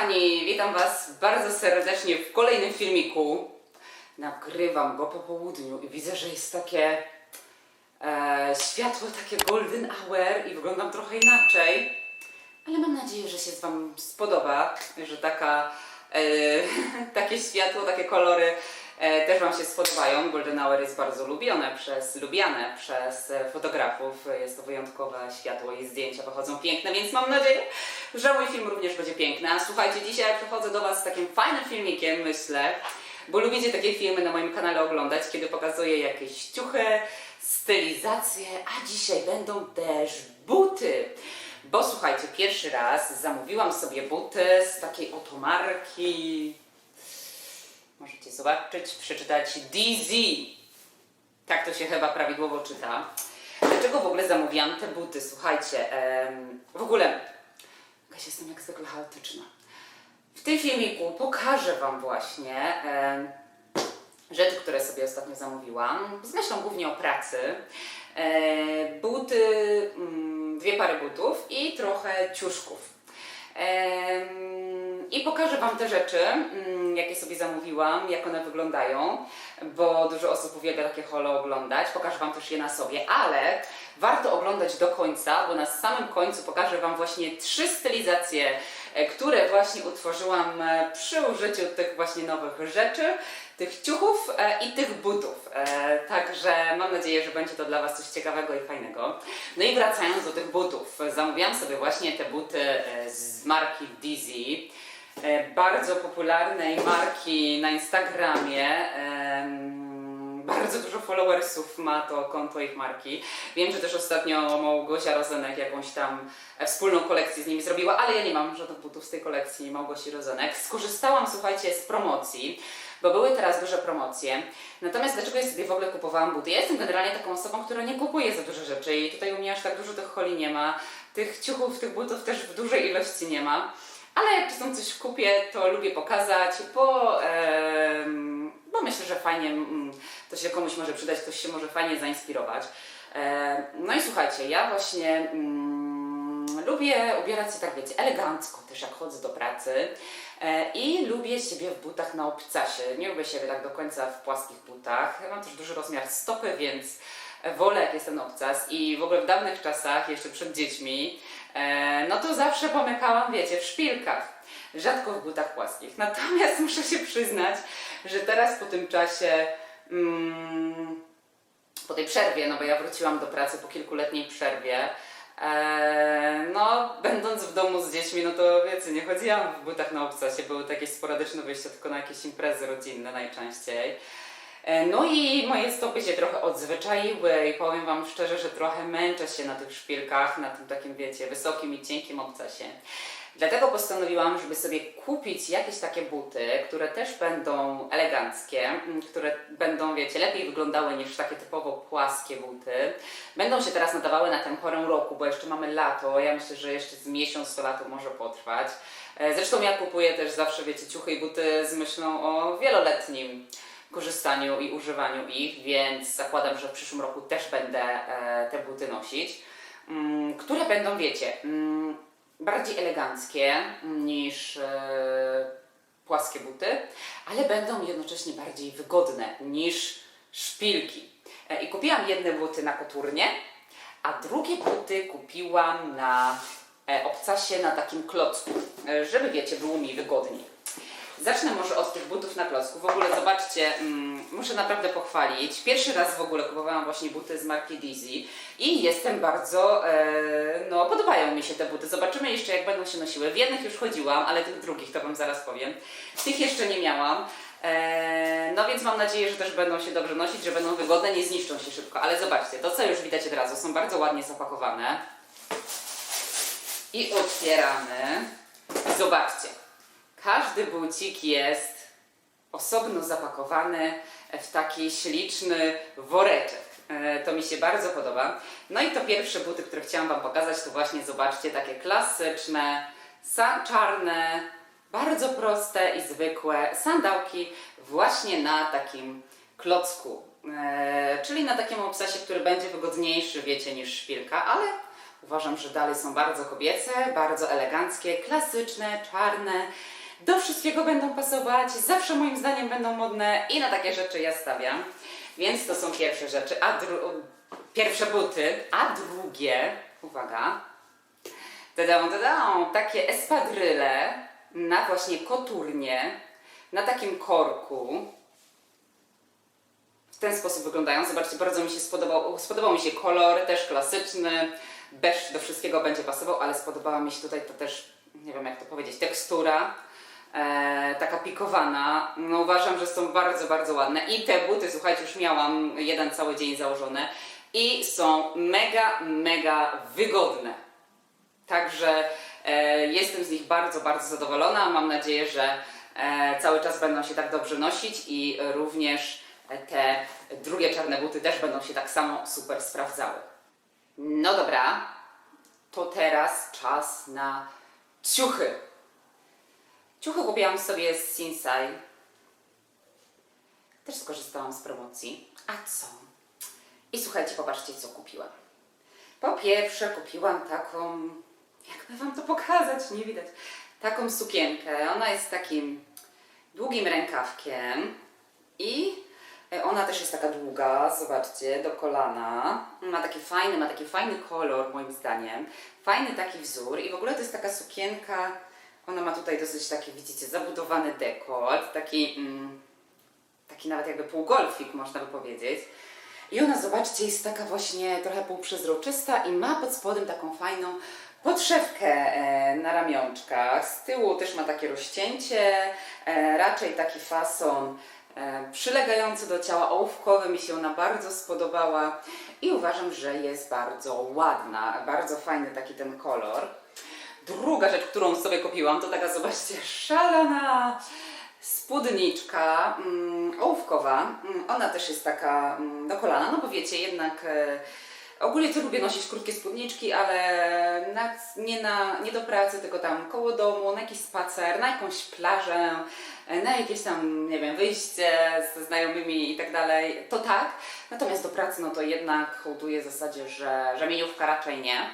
kochani, witam Was bardzo serdecznie w kolejnym filmiku. Nagrywam go po południu i widzę, że jest takie e, światło, takie golden hour i wyglądam trochę inaczej. Ale mam nadzieję, że się Wam spodoba, że taka, e, takie światło, takie kolory też Wam się spodobają. Golden Hour jest bardzo lubione przez, lubiane przez e, fotografów. Jest to wyjątkowe światło i zdjęcia wychodzą piękne, więc mam nadzieję, że mój film również będzie piękny. A słuchajcie, dzisiaj przychodzę do Was z takim fajnym filmikiem, myślę, bo lubicie takie filmy na moim kanale oglądać, kiedy pokazuję jakieś ciuchy, stylizacje, a dzisiaj będą też buty. Bo słuchajcie, pierwszy raz zamówiłam sobie buty z takiej oto marki. Możecie zobaczyć, przeczytać DZ. Tak to się chyba prawidłowo czyta. Dlaczego w ogóle zamówiłam te buty? Słuchajcie, em, w ogóle jakaś jestem jak zwykle chaotyczna. W tym filmiku pokażę Wam właśnie em, rzeczy, które sobie ostatnio zamówiłam, z myślą głównie o pracy. E, buty, mm, dwie pary butów i trochę ciuszków. I pokażę Wam te rzeczy, mm, jakie sobie zamówiłam, jak one wyglądają, bo dużo osób uwielbia takie holo oglądać. Pokażę Wam też je na sobie, ale warto oglądać do końca, bo na samym końcu pokażę Wam właśnie trzy stylizacje, e, które właśnie utworzyłam e, przy użyciu tych właśnie nowych rzeczy, tych ciuchów e, i tych butów. Także mam nadzieję, że będzie to dla Was coś ciekawego i fajnego. No i wracając do tych butów, zamówiłam sobie właśnie te buty z marki Dizzy, bardzo popularnej marki na Instagramie. em, Bardzo dużo followersów ma to konto ich marki. Wiem, że też ostatnio Małgosia Rozenek jakąś tam e, wspólną kolekcję z nimi zrobiła, ale ja nie mam żadnych butów z tej kolekcji Małgosi Rozenek. Skorzystałam, słuchajcie, z promocji, bo były teraz duże promocje. Natomiast dlaczego ja sobie w ogóle kupowałam buty? Ja jestem generalnie taką osobą, która nie kupuje za dużo rzeczy i tutaj u mnie aż tak dużo tych holi nie ma. Tych ciuchów, tych butów też w dużej ilości nie ma. Ale jak czasem coś kupię, to lubię pokazać, bo, em, bo myślę, że fajnie mm, to się komuś może przydać, ktoś się może fajnie zainspirować. E, no i słuchajcie, ja właśnie mm, lubię ubierać się tak, wiecie, elegancko też jak chodzę do pracy e, i lubię siebie w butach na obcasie. Nie lubię siebie tak do końca w płaskich butach. Mam też duży rozmiar stopy, więc wolę jak jest ten obcas i w ogóle w dawnych czasach, jeszcze przed dziećmi, e, no to zawsze pomykałam, wiecie, w szpilkach. Rzadko w butach płaskich. Natomiast muszę się przyznać, że teraz po tym czasie, mm, po tej przerwie, no bo ja wróciłam do pracy po kilkuletniej przerwie, e, no będąc w domu z dziećmi, no to wiecie, nie chodziłam w butach na obcasie, były takie sporadyczne wyjścia tylko na jakieś imprezy rodzinne najczęściej. E, No i moje stopy się trochę odzwyczaiły i powiem Wam szczerze, że trochę męczę się na tych szpilkach, na tym takim, wiecie, wysokim i cienkim obcasie. Dlatego postanowiłam, żeby sobie kupić jakieś takie buty, które też będą eleganckie, m, które będą, wiecie, lepiej wyglądały niż takie typowo płaskie buty. Będą się teraz nadawały na tę porę roku, bo jeszcze mamy lato. Ja myślę, że jeszcze z miesiąc to lato może potrwać. E, Zresztą ja kupuję też zawsze, wiecie, ciuchy i buty z myślą o wieloletnim korzystaniu i używaniu ich, więc zakładam, że w przyszłym roku też będę e, te buty nosić, mm, które będą, wiecie, mm, bardziej eleganckie niż e, płaskie buty, ale będą jednocześnie bardziej wygodne niż szpilki. E, I kupiłam jedne buty na koturnie, a drugie buty kupiłam na obcasie na takim klocku, żeby wiecie, było mi wygodniej. Zacznę może od tych butów na klocku. W ogóle zobaczcie, mm, muszę naprawdę pochwalić. Pierwszy raz w ogóle kupowałam właśnie buty z marki Dizzy i jestem bardzo, e, no podobają mi się te buty. Zobaczymy jeszcze jak będą się nosiły. W jednych już chodziłam, ale tych drugich to Wam zaraz powiem. Tych jeszcze nie miałam. E, no więc mam nadzieję, że też będą się dobrze nosić, że będą wygodne, nie zniszczą się szybko. Ale zobaczcie, to co już widać od razu, są bardzo ładnie zapakowane. I otwieramy. Zobaczcie. Każdy bucik jest osobno zapakowany w taki śliczny woreczek. E, To mi się bardzo podoba. No i to pierwsze buty, które chciałam Wam pokazać, to właśnie zobaczcie, takie klasyczne, czarne, bardzo proste i zwykłe sandałki właśnie na takim klocku. e, czyli na takim obcasie, który będzie wygodniejszy, wiecie, niż szpilka, ale uważam, że dalej są bardzo kobiece, bardzo eleganckie, klasyczne, czarne. Do wszystkiego będą pasować, zawsze moim zdaniem będą modne i na takie rzeczy ja stawiam. Więc to są pierwsze rzeczy, a pierwsze buty, a drugie, uwaga, Tadam, tadam, takie espadryle na właśnie koturnie, na takim korku. W ten sposób wyglądają. Zobaczcie, bardzo mi się spodobał, spodobał mi się kolor, też klasyczny. Beż do wszystkiego będzie pasował, ale spodobała mi się tutaj to też, nie wiem jak to powiedzieć, tekstura. E, taka pikowana. No uważam, że są bardzo, bardzo ładne. I te buty, słuchajcie, już miałam jeden cały dzień założone i są mega, mega wygodne. Także e, jestem z nich bardzo, bardzo zadowolona. Mam nadzieję, że e, cały czas będą się tak dobrze nosić i również te drugie czarne buty też będą się tak samo super sprawdzały. No dobra, to teraz czas na ciuchy. Ciuchy kupiłam sobie z Sinsai. Też skorzystałam z promocji. A co? I słuchajcie, popatrzcie, co kupiłam. Po pierwsze kupiłam taką, jakby wam to pokazać, nie widać, taką sukienkę. Ona jest takim długim rękawkiem i ona też jest taka długa, zobaczcie, do kolana. Ma taki fajny, ma taki fajny kolor moim zdaniem. Fajny taki wzór i w ogóle to jest taka sukienka, ona ma tutaj dosyć taki, widzicie, zabudowany dekolt, taki, mm, taki nawet jakby półgolfik można by powiedzieć. I ona, zobaczcie, jest taka właśnie trochę półprzezroczysta i ma pod spodem taką fajną podszewkę e, na ramionczkach. Z tyłu też ma takie rozcięcie, e, raczej taki fason e, przylegający do ciała, ołówkowy. Mi się ona bardzo spodobała i uważam, że jest bardzo ładna, bardzo fajny taki ten kolor. Druga rzecz, którą sobie kupiłam, to taka, zobaczcie, szalona spódniczka mm, ołówkowa. Mm, Ona też jest taka mm, do kolana, no bo wiecie, jednak e, ogólnie to lubię nosić krótkie spódniczki, ale na, nie, na, nie do pracy, tylko tam koło domu, na jakiś spacer, na jakąś plażę, e, na jakieś tam, nie wiem, wyjście ze znajomymi i tak dalej, to tak. Natomiast do pracy, no to jednak hołduję w zasadzie, że rzemieniówka raczej nie.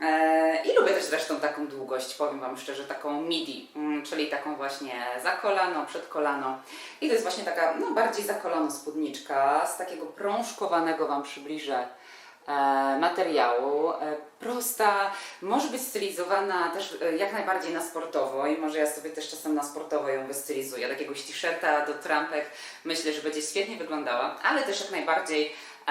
E, I lubię też zresztą taką długość, powiem Wam szczerze, taką midi, mm, czyli taką właśnie za kolano, przed kolano. I to jest właśnie taka, no bardziej za kolano spódniczka, z takiego prążkowanego Wam przybliżę e, materiału. E, prosta, może być stylizowana też jak najbardziej na sportowo i może ja sobie też czasem na sportowo ją wystylizuję. Jakiegoś t-shirta do trampek myślę, że będzie świetnie wyglądała, ale też jak najbardziej e,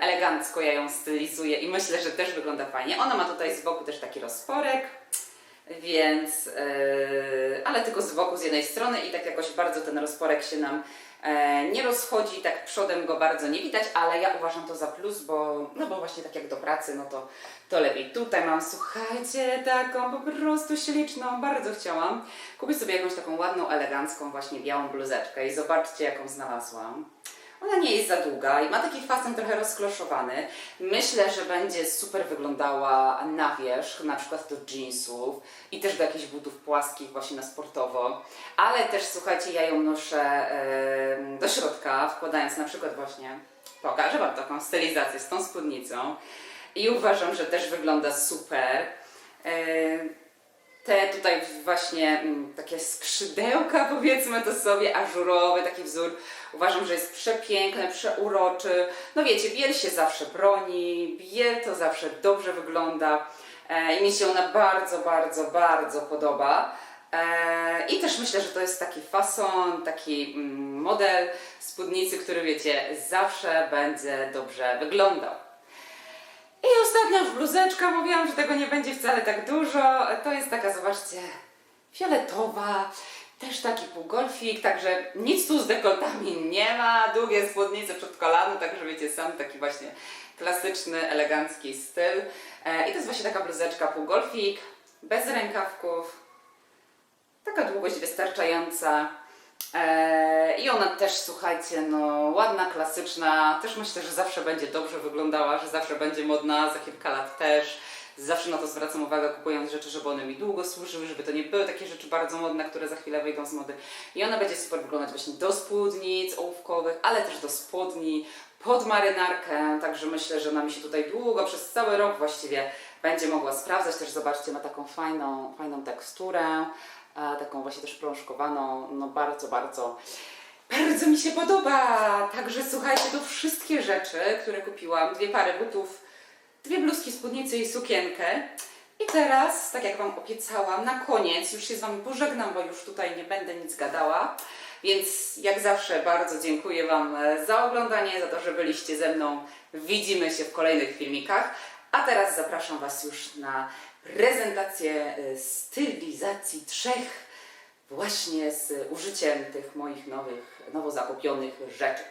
elegancko ja ją stylizuję i myślę, że też wygląda fajnie. Ona ma tutaj z boku też taki rozporek, więc, e, ale tylko z boku z jednej strony i tak jakoś bardzo ten rozporek się nam e, nie rozchodzi, tak przodem go bardzo nie widać, ale ja uważam to za plus, bo, no bo właśnie tak jak do pracy, no to, to lepiej. Tutaj mam, słuchajcie, taką po prostu śliczną, bardzo chciałam kupić sobie jakąś taką ładną, elegancką właśnie białą bluzeczkę i zobaczcie jaką znalazłam. Ona nie jest za długa i ma taki fason trochę rozkloszowany. Myślę, że będzie super wyglądała na wierzch, na przykład do jeansów i też do jakichś butów płaskich właśnie na sportowo. Ale też słuchajcie, ja ją noszę em, do środka, wkładając na przykład właśnie, pokażę Wam taką stylizację z tą spódnicą i uważam, że też wygląda super. Em, te tutaj właśnie mm, takie skrzydełka, powiedzmy to sobie, ażurowy taki wzór. Uważam, że jest przepiękny, przeuroczy. No wiecie, biel się zawsze broni, biel to zawsze dobrze wygląda e, i mi się ona bardzo, bardzo, bardzo podoba. E, I też myślę, że to jest taki fason, taki mm, model spódnicy, który wiecie, zawsze będzie dobrze wyglądał. I ostatnia już bluzeczka, mówiłam, że tego nie będzie wcale tak dużo. To jest taka, zobaczcie, fioletowa, też taki półgolfik, także nic tu z dekoltami nie ma, długie spódnice przed kolano, także wiecie, sam taki właśnie klasyczny, elegancki styl. E, I to jest właśnie taka bluzeczka półgolfik, bez rękawków, taka długość wystarczająca. E, I ona też, słuchajcie, no ładna, klasyczna. Też myślę, że zawsze będzie dobrze wyglądała, że zawsze będzie modna, za kilka lat też. Zawsze na to zwracam uwagę, kupując rzeczy, żeby one mi długo służyły, żeby to nie były takie rzeczy bardzo modne, które za chwilę wyjdą z mody. I ona będzie super wyglądać właśnie do spódnic ołówkowych, ale też do spodni, pod marynarkę, także myślę, że ona mi się tutaj długo, przez cały rok właściwie będzie mogła sprawdzać. Też zobaczcie, ma taką fajną, fajną teksturę, taką właśnie też prążkowaną, no bardzo, bardzo, bardzo mi się podoba. Także słuchajcie, to wszystkie rzeczy, które kupiłam, dwie pary butów, dwie bluzki, spódnicy i sukienkę. I teraz, tak jak Wam obiecałam, na koniec już się z Wami pożegnam, bo już tutaj nie będę nic gadała. Więc jak zawsze bardzo dziękuję Wam e, za oglądanie, za to, że byliście ze mną. Widzimy się w kolejnych filmikach. A teraz zapraszam Was już na prezentację e, stylizacji trzech właśnie z użyciem tych moich nowych, nowo zakupionych rzeczy.